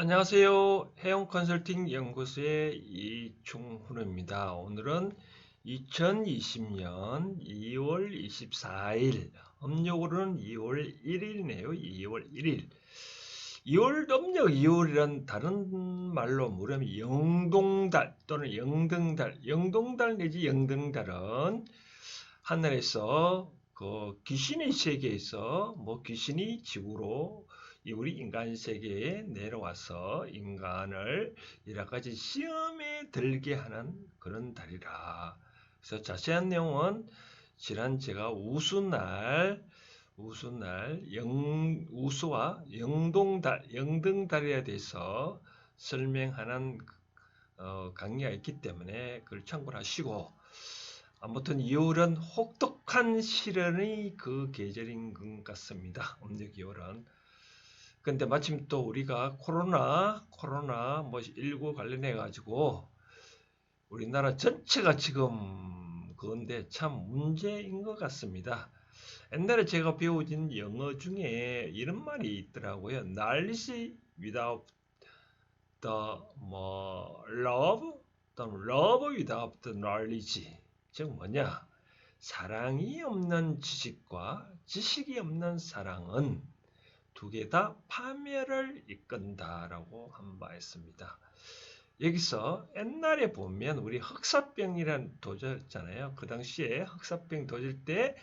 안녕하세요. 해용 컨설팅 연구소의 이충훈입니다. 오늘은 2020년 2월 24일, 음력으로는 2월 1일이네요. 2월 1일. 2월 음력 2월이란 다른 말로 물으면 영동달 또는 영등달, 영동달 내지 영등달은 하늘에서 그 귀신의 세계에서 뭐 귀신이 지구로 이 우리 인간 세계에 내려와서 인간을 여러 가지 시험에 들게 하는 그런 달이라. 그래서 자세한 내용은 지난 제가 우수날 우수날 영 우수와 영동달 영등달에 대해서 설명하는 어, 강의가 있기 때문에 그걸 참고를 하시고 아무튼 2월은 혹독한 시련의 그 계절인 것 같습니다. 음력 2월은 근데 마침 또 우리가 코로나, 코로나 뭐 19 관련해 가지고 우리나라 전체가 지금 그건데 참 문제인 것 같습니다. 옛날에 제가 배우진 영어 중에 이런 말이 있더라고요. knowledge without the 뭐 love, 또는 love without the knowledge. 즉 뭐냐? 사랑이 없는 지식과 지식이 없는 사랑은 두 개 다 파멸을 이끈다라고 한 바 있습니다. 여기서 옛날에 보면 우리 흑사병이란 도졌잖아요. 그 당시에 흑사병 도질 때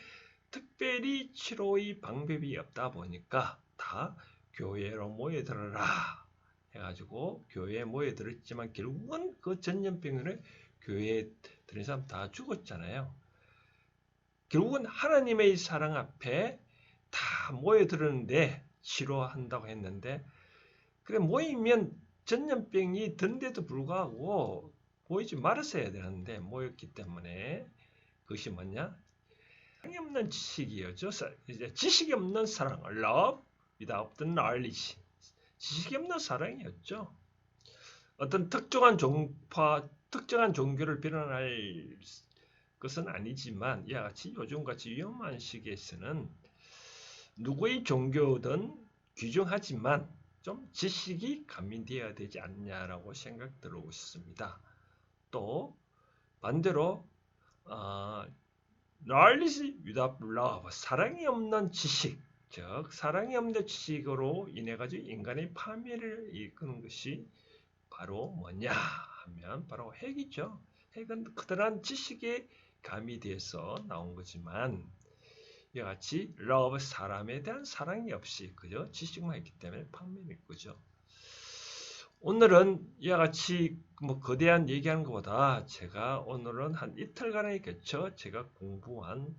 특별히 치료의 방법이 없다 보니까 다 교회로 모여들어라 해가지고 교회에 모여들었지만 결국은 그 전염병으로 교회에 들은 사람 다 죽었잖아요. 결국은 하나님의 사랑 앞에 다 모여들었는데 치료한다고 했는데 그래 모이면 전염병이 든데도 불구하고 모이지 말았어야 되는데 모였기 때문에 그것이 뭐냐? 사랑이 없는 지식이었죠. 이제 지식이 없는 사랑, love without knowledge. 지식이 없는 사랑이었죠. 어떤 특정한 종파, 특정한 종교를 비난할 것은 아니지만 이와 같이 요즘같이 위험한 시기에서는 누구의 종교든 귀중하지만 좀 지식이 가미되어야 되지 않냐라고 생각 들어오고 있습니다. 또 반대로 어, knowledge without love, 사랑이 없는 지식, 즉 사랑이 없는 지식으로 인해 가지고 인간의 파멸을 이끄는 것이 바로 뭐냐 하면 바로 핵이죠. 핵은 그들한 지식에 가미돼서 나온 거지만 이와 같이 love 사람에 대한 사랑이 없이 그죠 지식만 있기 때문에 판매는 거죠. 오늘은 이와 같이 뭐 거대한 얘기하는 것보다 제가 오늘은 한 이틀간에 걸쳐 제가 공부한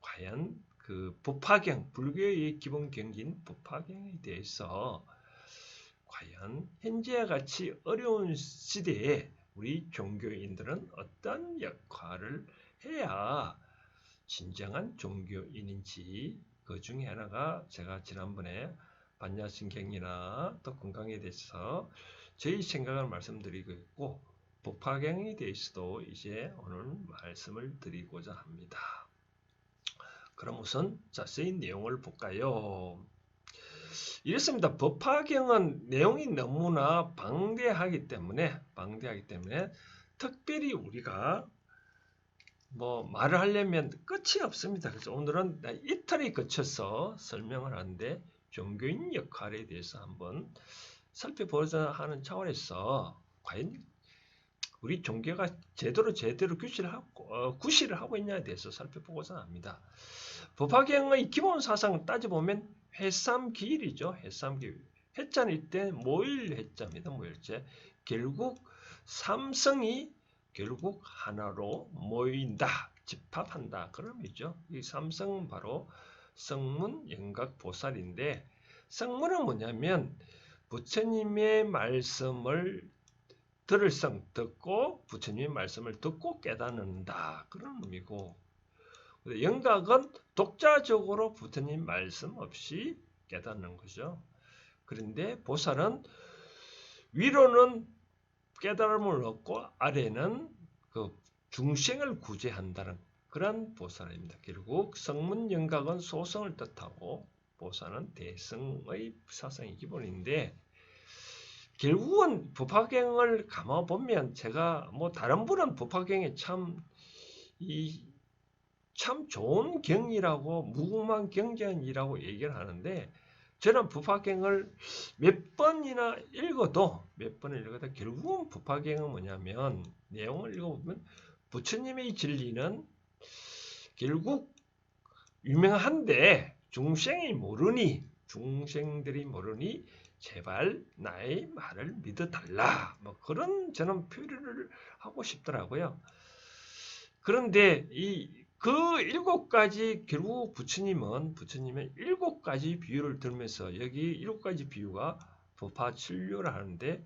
과연 그 법화경 불교의 기본 경기인 법화경에 대해서 과연 현재와 같이 어려운 시대에 우리 종교인들은 어떤 역할을 해야 진정한 종교인인지 그 중에 하나가 제가 지난번에 반야신경이나 또 건강에 대해서 저희 생각을 말씀드리고 있고 법화경에 대해서도 이제 오늘 말씀을 드리고자 합니다. 그럼 우선 자세히 내용을 볼까요? 이렇습니다. 법화경은 내용이 너무나 방대하기 때문에 방대하기 때문에 특별히 우리가 뭐 말을 하려면 끝이 없습니다. 그래서 오늘은 이틀에 거쳐서 설명을 하는데 종교인 역할에 대해서 한번 살펴보자 하는 차원에서 과연 우리 종교가 제대로 제대로 규시를 하고 어, 구실을 하고 있냐에 대해서 살펴보고자 합니다. 법화경의 기본 사상을 따져보면 해삼기일이죠. 해삼기일. 해자일 때 모일 해자입니다. 모일제. 결국 삼성이 결국 하나로 모인다, 집합한다 그런 의미죠. 이 삼성은 바로 성문, 영각, 보살인데 성문은 뭐냐면 부처님의 말씀을 들을 성 듣고 부처님의 말씀을 듣고 깨닫는다 그런 의미고 영각은 독자적으로 부처님 말씀 없이 깨닫는 거죠. 그런데 보살은 위로는 깨달음을 얻고 아래는 그 중생을 구제한다는 그런 보살입니다. 결국 성문 영각은 소성을 뜻하고 보살은 대성의 사상이 기본인데 결국은 법화경을 감아 보면 제가 뭐 다른 분은 법화경이 참 이 참 좋은 경이라고 무궁한 경전이라고 얘기를 하는데 저는 법화경을 몇 번이나 읽어도 몇 번을 읽어도 결국은 법화경은 뭐냐면 내용을 읽어보면 부처님의 진리는 결국 유명한데 중생이 모르니 중생들이 모르니 제발 나의 말을 믿어달라. 뭐 그런 저는 표현을 하고 싶더라고요. 그런데 이 그 일곱 가지 결국 부처님은 부처님의 일곱 가지 비유를 들면서 여기 일곱 가지 비유가 법화 칠류를 하는데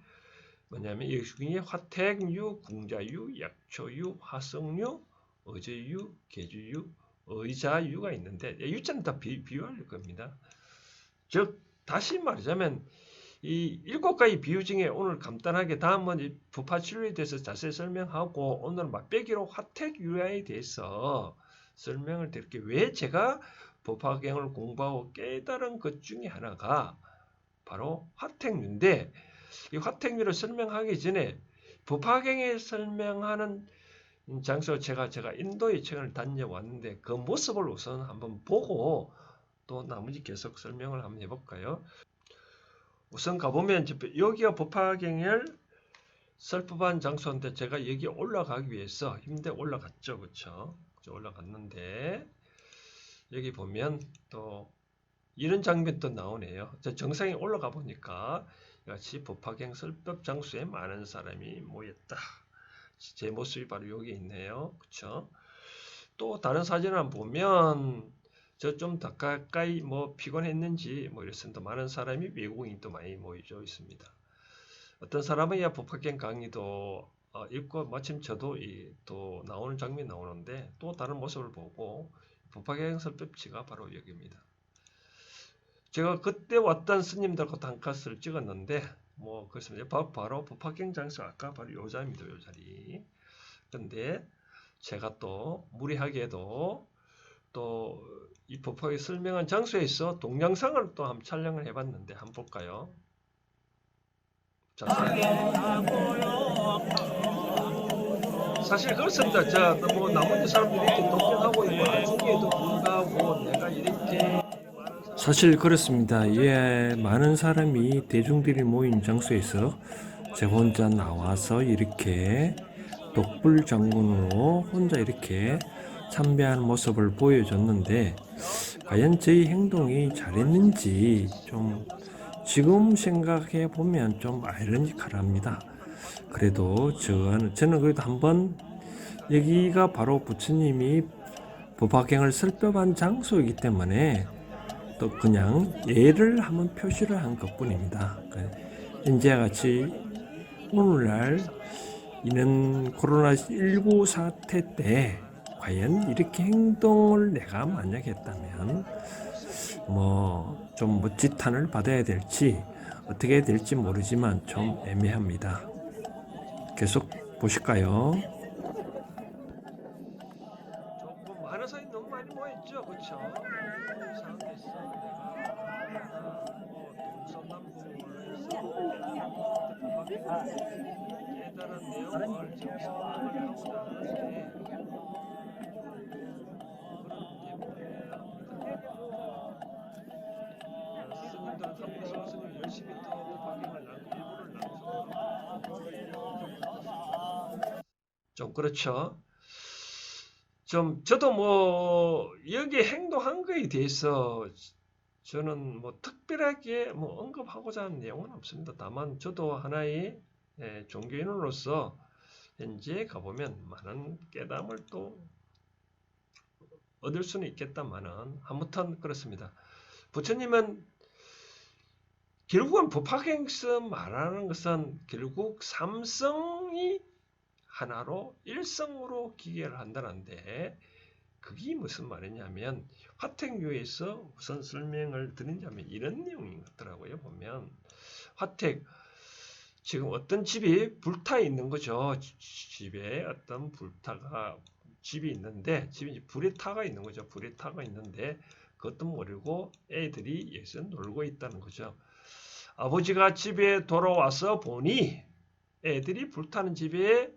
뭐냐면 여기 중에 화택유, 궁자유, 약초유, 화성유, 어제유, 계주유, 의자유가 있는데 유자는 다 비, 비유할 겁니다. 즉 다시 말하자면 이 일곱 가지 비유 중에 오늘 간단하게 다음은 이 부파치료에 대해서 자세히 설명하고 오늘 맛배기로 화택유야에 대해서 설명을 드릴게요. 왜 제가 법화경을 공부하고 깨달은 것 중에 하나가 바로 화택유인데 이 화택유를 설명하기 전에 법화경에 설명하는 장소 제가 제가 인도의 책을 다녀왔는데 그 모습을 우선 한번 보고 또 나머지 계속 설명을 한번 해볼까요? 우선 가보면 여기가 법화경을 설법한 장소인데 제가 여기 올라가기 위해서 힘대 올라갔죠, 그렇죠? 올라갔는데 여기 보면 또 이런 장면도 나오네요. 저 정상에 올라가 보니까 같이 법화경 설법 장소에 많은 사람이 모였다. 제 모습이 바로 여기 있네요. 그렇죠? 또 다른 사진을 보면 저 좀 더 가까이 뭐 피곤했는지 뭐 이랬습니다. 많은 사람이 외국인도 많이 모여져 있습니다. 어떤 사람은 야 법학경 강의도 어, 읽고 마침 저도 이, 또 나오는 장면이 나오는데 또 다른 모습을 보고 법학경 설법지가 바로 여기입니다. 제가 그때 왔던 스님들과 단카스를 찍었는데 뭐 그렇습니다. 바로, 바로 법학경 장소 아까 바로 요 자리입니다. 요 자리. 근데 제가 또 무리하게도 또 이 법화에 설명한 장소에서 동영상을 또 한번 촬영을 해봤는데 한번 볼까요? 자, 사실 그렇습니다. 자, 뭐 나머지 사람들이 이렇게 동경하고 있고 나중에도 불구하고 내가 이렇게 사실 그렇습니다. 예, 많은 사람이 대중들이 모인 장소에서 제 혼자 나와서 이렇게 독불 장군으로 혼자 이렇게 참배하는 모습을 보여줬는데 과연 저희 행동이 잘했는지 좀 지금 생각해 보면 좀 아이러니컬합니다. 그래도 저는 저는 그래도 한번 여기가 바로 부처님이 법화경을 설법한 장소이기 때문에 또 그냥 예를 한번 표시를 한 것뿐입니다. 현재 같이 오늘날 이는 코로나19 사태 때 과연 이렇게 행동을 내가 만약 했다면 뭐좀 멋짓탄을 받아야 될지 어떻게 될지 모르지만 좀 애매합니다. 계속 보실까요? 조금 많은 사람이 너무 많이 모였죠, 그렇죠? 상황에서 내가 뭐 동서남북을 해서 깨달은 내용을 지금 설명을 하고자 하는데 스님들은 한국 선생님 열심히 또 법화경을 일부를 낭송하고 좀 그렇죠. 좀 저도 뭐 여기 행동한 거에 대해서 저는 뭐 특별하게 뭐 언급하고자 하는 내용은 없습니다. 다만 저도 하나의 예, 종교인으로서 현재 가보면 많은 깨달음을 또 얻을 수는 있겠다마는 아무튼 그렇습니다. 부처님은 결국은 법화경에서 말하는 것은 결국 삼성이 하나로 일성으로 기계를 한다는데 그게 무슨 말이냐면 화택유에서 우선 설명을 드리자면 이런 내용인 것 같더라고요 보면. 화택 지금 어떤 집이 불타 있는 거죠. 집에 어떤 불타가 집이 있는데 집이 불에 타가 있는 거죠. 불에 타가 있는데 그것도 모르고 애들이 여기서 놀고 있다는 거죠. 아버지가 집에 돌아와서 보니 애들이 불타는 집에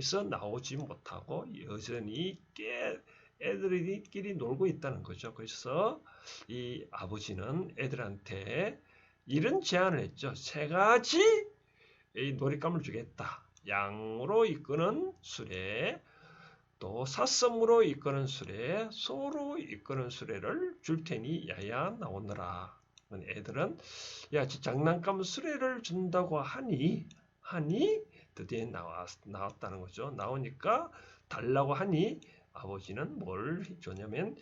서 나오지 못하고 여전히 깨 애들끼리 놀고 있다는 거죠. 그래서 이 아버지는 애들한테 이런 제안을 했죠. 세 가지 이 놀잇감을 주겠다. 양으로 이끄는 수레, 또 사슴으로 이끄는 수레, 소로 이끄는 수레를 줄 테니 야야 나오너라. 애들은 야, 저 장난감 수레를 준다고 하니 하니 드디어 나왔, 나왔다는 거죠. 나오니까 달라고 하니 아버지는 뭘 줬냐면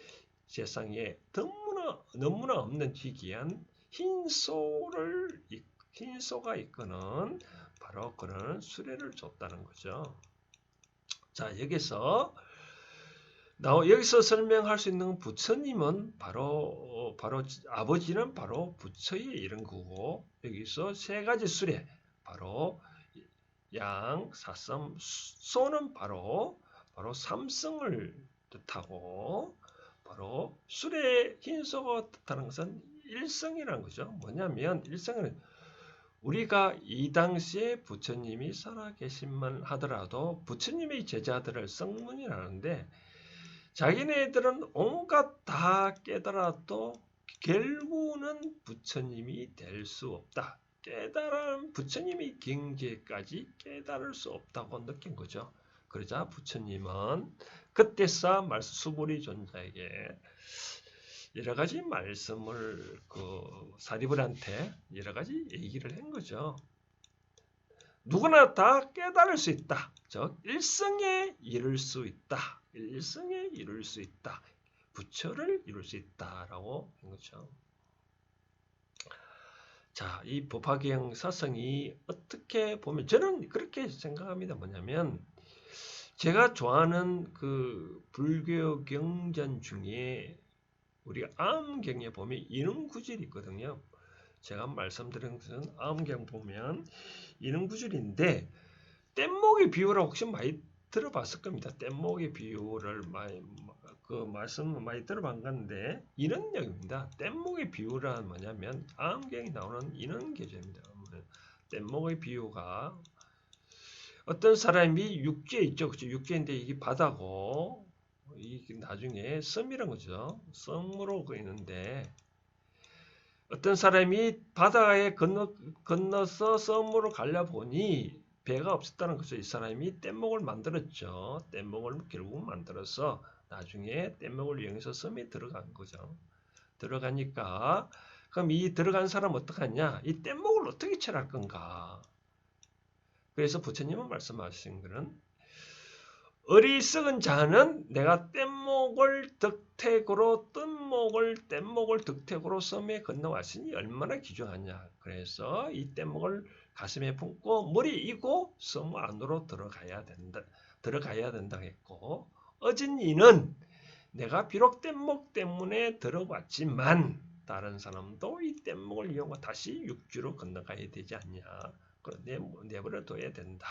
세상에 너무나 너무나 없는 희귀한 흰 소를 이- 흰 소가 이끄는 바로 그런 수레를 줬다는 거죠. 자 여기서 나 여기서 설명할 수 있는 부처님은 바로 바로 아버지는 바로 부처의 이런 거고 여기서 세 가지 수레 바로 양, 사슴, 소는 바로 바로 삼성을 뜻하고 바로 술의 흰소가 뜻하는 것은 일성이라는 거죠. 뭐냐면 일성은 우리가 이 당시에 부처님이 살아계신만 하더라도 부처님의 제자들을 성문이라는데 자기네들은 온갖 다 깨달아도 결국은 부처님이 될 수 없다. 깨달은 부처님이 경계까지 깨달을 수 없다고 느낀 거죠. 그러자 부처님은 그때서 말씀 수보리 존자에게 여러 가지 말씀을 그 사리불한테 여러 가지 얘기를 한 거죠. 누구나 다 깨달을 수 있다. 즉 일성에 이룰 수 있다. 일성에 이룰 수 있다. 부처를 이룰 수 있다라고 한 거죠. 자, 이 법화경 사성이 어떻게 보면 저는 그렇게 생각합니다. 뭐냐면 제가 좋아하는 그 불교 경전 중에 우리가 암경에 보면 인응구절이 있거든요. 제가 말씀드린 것은 암경 보면 인응구절인데 뗏목의 비유를 혹시 많이 들어봤을 겁니다. 뗏목의 비유를 많이 그 말씀 많이 들어봤는데 이런 내용입니다. 뗏목의 비유란 뭐냐면 암경이 나오는 이런 계절입니다. 뗏목의 비유가 어떤 사람이 육지에 있죠. 그죠? 육지인데 이게 바다고 이게 나중에 섬이란 거죠. 섬으로 그 있는데 어떤 사람이 바다에 건너 건너서 섬으로 가려 보니 배가 없었다는 거죠. 이 사람이 뗏목을 만들었죠. 뗏목을 결국 만들어서 나중에 뗏목을 이용해서 섬에 들어간 거죠. 들어가니까 그럼 이 들어간 사람 어떡하냐? 이 뗏목을 어떻게 처리할 건가? 그래서 부처님은 말씀하신 것은 어리석은 자는 내가 뗏목을 덕택으로 뜬목을 뗏목을 덕택으로 섬에 건너왔으니 얼마나 귀중하냐. 그래서 이 뗏목을 가슴에 품고 머리 이고 섬 안으로 들어가야 된다. 들어가야 된다 했고 어진 이는 내가 비록 뗏목 때문에 들어왔지만 다른 사람도 이 뗏목을 이용하고 다시 육지로 건너가야 되지 않냐. 그런데 내버려 둬야 된다.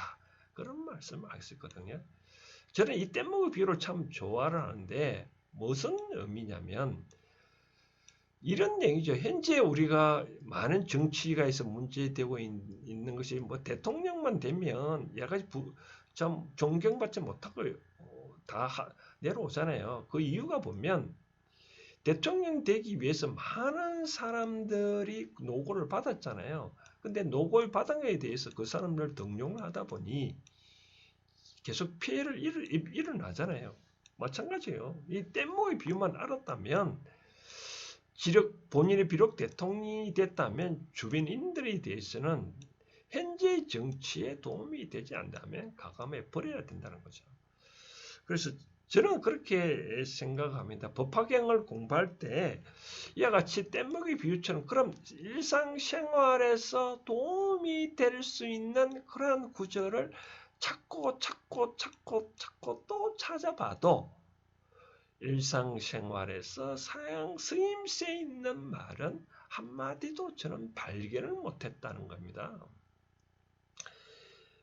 그런 말씀을 하셨거든요. 저는 이 뗏목의 비유를 참 좋아를 하는데 무슨 의미냐면 이런 얘기죠. 현재 우리가 많은 정치가 있어 문제되고 있, 는 것이 뭐 대통령만 되면 여러 가지 부, 좀 존경받지 못하고 어, 다 하, 내려오잖아요. 그 이유가 보면 대통령 되기 위해서 많은 사람들이 노고를 받았잖아요. 근데 노고를 받은 것에 대해서 그 사람들 등용을 하다 보니 계속 피해를 일, 일어나잖아요. 마찬가지예요. 이 뗏목의 비유만 알았다면 지력 본인이 비록 대통령이 됐다면 주변인들에 대해서는 현재 정치에 도움이 되지 않다면 가감해 버려야 된다는 거죠. 그래서 저는 그렇게 생각합니다. 법화경을 공부할 때 이와 같이 뗏목의 비유처럼 그럼 일상생활에서 도움이 될 수 있는 그러한 구절을 찾고 찾고 찾고 찾고 또 찾아봐도 일상생활에서 사양 쓰임새 있는 말은 한마디도 저는 발견을 못했다는 겁니다.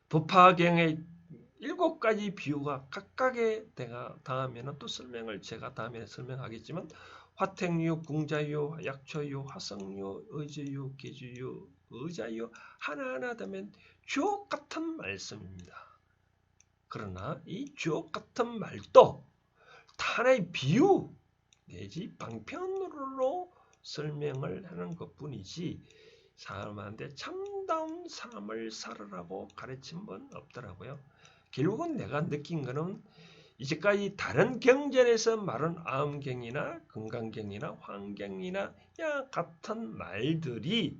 법화경의 일곱 가지 비유가 각각의 내가 다음에는 또 설명을 제가 다음에 설명하겠지만 화택유, 궁자유, 약초유, 화성유, 의주유, 계주유 의자요 하나하나 되면 주옥 같은 말씀입니다. 그러나 이 주옥 같은 말도 하나의 비유 내지 방편으로 설명을 하는 것뿐이지 사람한테 참다운 삶을 살으라고 가르친 건 없더라고요. 결국은 내가 느낀 거는 이제까지 다른 경전에서 말한 암경이나 건강경이나 환경이나 야 같은 말들이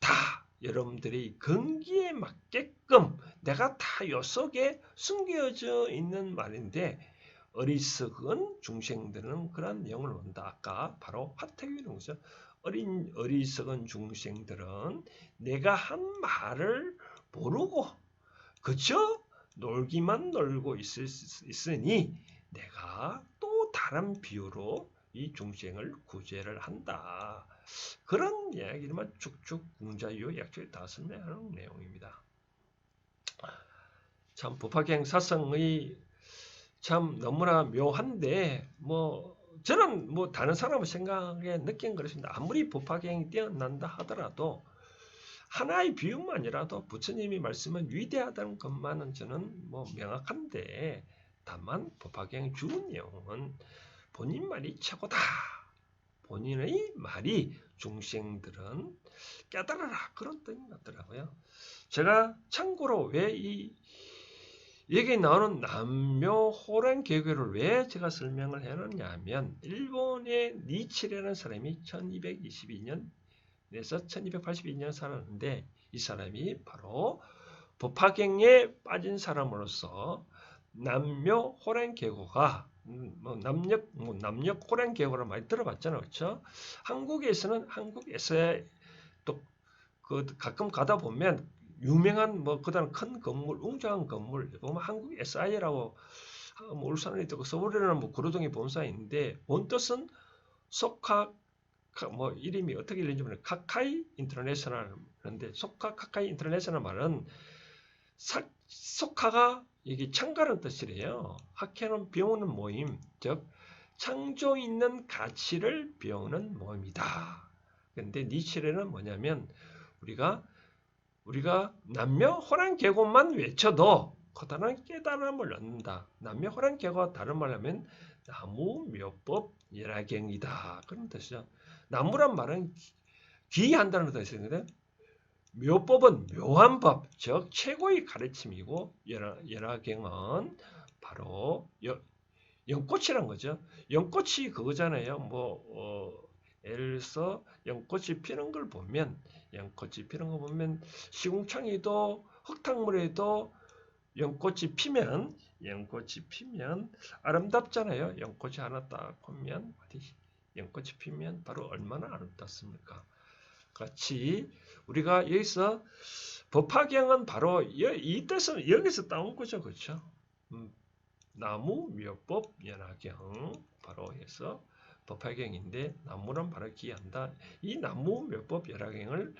다 여러분들이 건기에 맞게끔 내가 다 요 속에 숨겨져 있는 말인데 어리석은 중생들은 그런 내용을 본다. 아까 바로 화태기는 거죠. 어린 어리석은 중생들은 내가 한 말을 모르고 그저 놀기만 놀고 있을, 있으니 내가 또 다른 비유로 이 중생을 구제를 한다. 그런 이야기만 쭉쭉 궁자유 약초에 다 설명하는 내용입니다. 참 법화경 사성의 참 너무나 묘한데 뭐 저는 뭐 다른 사람의 생각에 느낀 그렇습니다. 아무리 법화경이 뛰어난다 하더라도 하나의 비유만이라도 부처님이 말씀은 위대하다는 것만은 저는 뭐 명확한데 다만 법화경 주는 내용은 본인 말이 최고다. 본인의 말이 중생들은 깨달아라 그런 뜻인 것 같더라고요. 제가 참고로 왜이 여기 나오는 남묘호란 개교를 왜 제가 설명을 해놓냐 하면 일본의 니치라는 사람이 1222년 에서 1282년 살았는데 이 사람이 바로 법화경에 빠진 사람으로서 남묘 호란 계고가 음, 뭐 남녘 뭐 남녘 호란 계고를 많이 들어봤잖아요, 그렇죠? 한국에서는 한국에서의 또그 가끔 가다 보면 유명한 뭐 그다음 큰 건물, 웅장한 건물 보면 한국 SI라고 뭐 울산에 있고 서울에는 뭐 구로동에 본사 있는데 본 뜻은 속카 뭐 이름이 어떻게 읽는지 모르는 카카이 인터내셔널 그런데 속카 카카이 인터내셔널 말은 사, 속카가 이게 창가라는 뜻이래요. 학회는 배우는 모임, 즉 창조 있는 가치를 배우는 모임이다. 근데 니치레는 뭐냐면 우리가 우리가 남녀 호란 계곡만 외쳐도 커다란 깨달음을 얻는다. 남녀 호란 계곡 다른 말로 하면 나무 묘법 열화경이다. 그런 뜻이죠. 나무란 말은 귀한다는 뜻이거든. 묘법은 묘한 법, 즉 최고의 가르침이고 열화, 열화경은 바로 여, 연꽃이란 거죠. 연꽃이 그거잖아요. 뭐 어, 예를 들어서 연꽃이 피는 걸 보면 연꽃이 피는 거 보면 시궁창에도 흙탕물에도 연꽃이 피면 연꽃이 피면 아름답잖아요. 연꽃이 하나 딱 보면 어디 연꽃이 피면 바로 얼마나 아름답습니까? 같이 우리가 여기서 법화경은 바로 이 뜻은 여기서 따온 거죠, 그렇죠? 음, 나무 묘법 연화경 바로 해서 법화경인데 나무는 바로 기한다. 이 나무 묘법 열화경을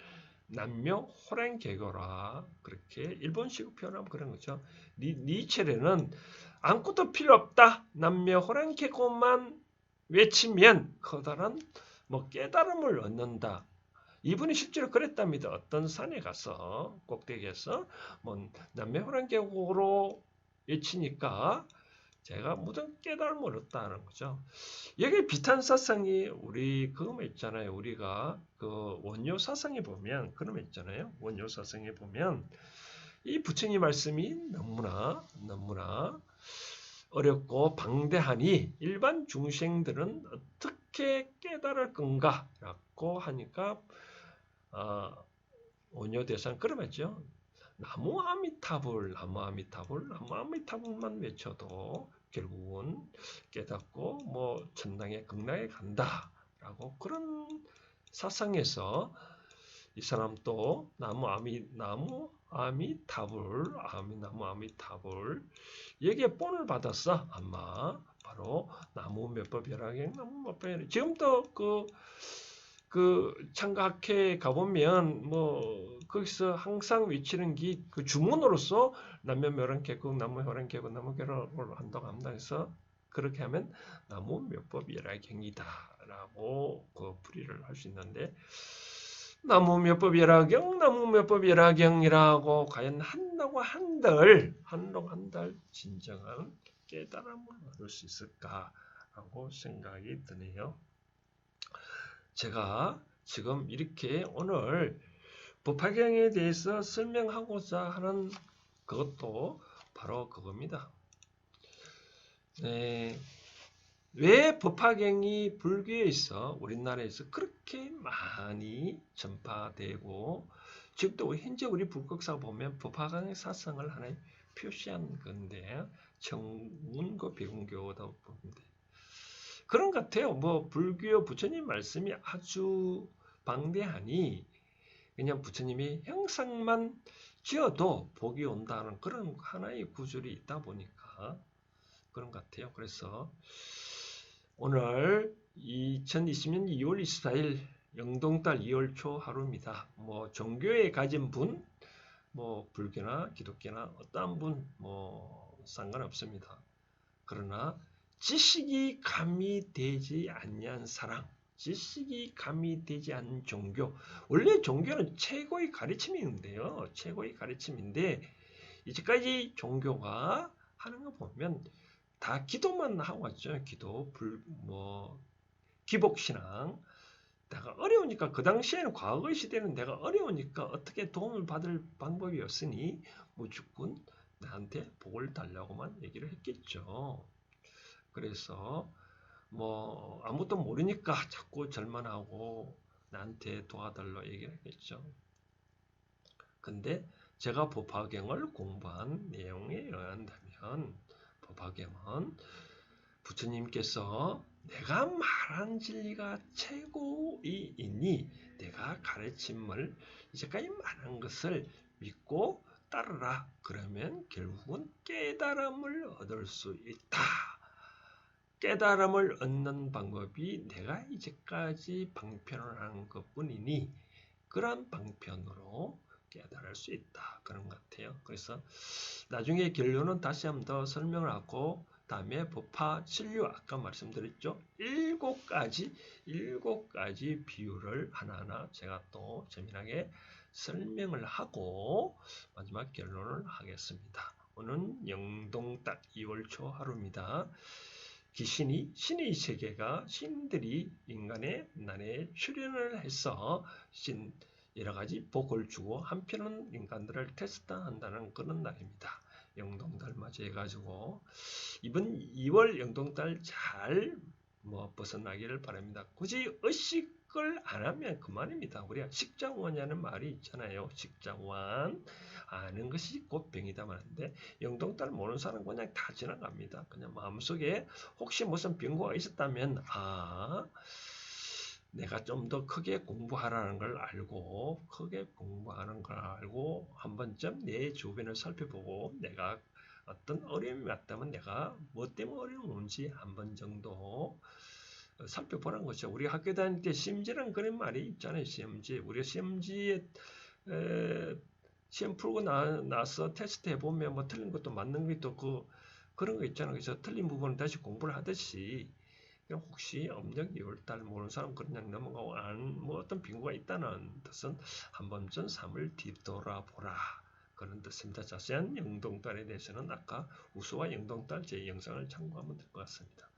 남묘 호랑개거라 그렇게 일본식 표현하면 그런 거죠. 니, 니체레는 아무것도 필요 없다. 남묘 호랑개고만 외치면 커다란 뭐 깨달음을 얻는다. 이분이 실제로 그랬답니다. 어떤 산에 가서 꼭대기에서 뭐 남묘 호랑개고로 외치니까 제가 무슨 깨달음을 얻다는 거죠. 여기 비탄 사상이 우리 그거 있잖아요. 우리가 그 원료 사상에 보면 그런 거 있잖아요. 원료 사상에 보면 이 부처님 말씀이 너무나 너무나 어렵고 방대하니 일반 중생들은 어떻게 깨달을 건가라고 하니까 어, 원효 대상 그러겠죠. 나무 아미타불, 나무 아미타불, 나무 아미타불만 외쳐도 결국은 깨닫고 뭐 천당에 극락에 간다라고 그런 사상에서 이 사람 또 나무 아미 나무 아미타불 아미 나무 아미타불 여기에 본을 받았어 아마 바로 나무 몇법 열하경 나무 몇법 지금도 그 그 창가학회 가보면 뭐 거기서 항상 외치는 게 그 주문으로서 남면묘란 개국 나무혈란 개국 나무결을 한다고 합니다. 그래서 그렇게 하면 나무 묘법 열하경이다라고 그 풀이를 할 수 있는데 나무몇법 열하경 나무몇법 열하경이라고 과연 한다고 한들 한다고 한들 진정한 깨달음을 얻을 수 있을까라고 생각이 드네요. 제가 지금 이렇게 오늘 법화경에 대해서 설명하고자 하는 그것도 바로 그겁니다. 네, 왜 법화경이 불교에 있어 우리나라에서 그렇게 많이 전파되고 지금도 현재 우리 불국사 보면 법화경의 사상을 하나의 표시한 건데 정문고 비공교다 보는데 그런 것 같아요. 뭐 불교 부처님 말씀이 아주 방대하니 그냥 부처님이 형상만 지어도 복이 온다는 그런 하나의 구절이 있다 보니까 그런 것 같아요. 그래서 오늘 2020년 2월 24일 영동달 2월 초 하루입니다. 뭐 종교에 가진 분, 뭐 불교나 기독교나 어떠한 분, 뭐 상관없습니다. 그러나 지식이 가미되지 아니한 사랑, 지식이 가미되지 않은 종교. 원래 종교는 최고의 가르침인데요. 최고의 가르침인데 이제까지 종교가 하는 거 보면 다 기도만 하고 왔죠. 기도, 불, 뭐 기복신앙. 내가 어려우니까 그 당시에는 과거 시대는 내가 어려우니까 어떻게 도움을 받을 방법이 없으니 무조건 나한테 복을 달라고만 얘기를 했겠죠. 그래서 뭐 아무것도 모르니까 자꾸 절만하고 나한테 도와달라 얘기를 했겠죠. 근데 제가 법화경을 공부한 내용에 의한다면 법화경은 부처님께서 내가 말한 진리가 최고이니 내가 가르침을 이제까지 말한 것을 믿고 따르라. 그러면 결국은 깨달음을 얻을 수 있다. 깨달음을 얻는 방법이 내가 이제까지 방편을 하는 것뿐이니 그런 방편으로 깨달을 수 있다. 그런 것 같아요. 그래서 나중에 결론은 다시 한번 더 설명을 하고 다음에 법화 진료 아까 말씀드렸죠. 일곱 가지 일곱 가지 비율을 하나하나 제가 또 재미나게 설명을 하고 마지막 결론을 하겠습니다. 오늘은 영동딱 2월 초 하루입니다. 귀신이 신의 세계가 신들이 인간의 난에 출현을 해서 신 여러 가지 복을 주고 한편은 인간들을 테스트한다는 그런 날입니다. 영동달 맞이해 가지고 이번 2월 영동달 잘 뭐 벗어나기를 바랍니다. 굳이 의식을 안 하면 그만입니다. 우리가 식장원이라는 말이 있잖아요. 식장원 아는 것이 곧 병이다 말인데 영동달 모르는 사람 그냥 다 지나갑니다. 그냥 마음속에 혹시 무슨 병고가 있었다면 아 내가 좀 더 크게 공부하라는 걸 알고 크게 공부하는 걸 알고 한 번쯤 내 주변을 살펴보고 내가 어떤 어려움이 왔다면 내가 뭐 때문에 어려움이 오는지 한 번 정도 살펴보라는 거죠. 우리 학교 다닐 때 시험지라는 그런 말이 있잖아요. 시험지. 우리가 시험지에 에, 시험 풀고 나, 나서 테스트 해보면 뭐 틀린 것도 맞는 것도 있고 그런 거 있잖아요. 그래서 틀린 부분은 다시 공부를 하듯이 혹시 음력 2월달 모르는 사람 그냥 넘어가고 안 뭐 어떤 빙고가 있다는 뜻은 한 번쯤 삶을 뒤돌아보라 그런 뜻입니다. 자세한 영동달에 대해서는 아까 우수와 영동달 제 영상을 참고하면 될 것 같습니다.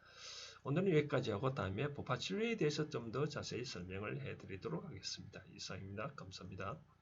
오늘은 여기까지 하고 다음에 법화 진료에 대해서 좀 더 자세히 설명을 해드리도록 하겠습니다. 이상입니다. 감사합니다.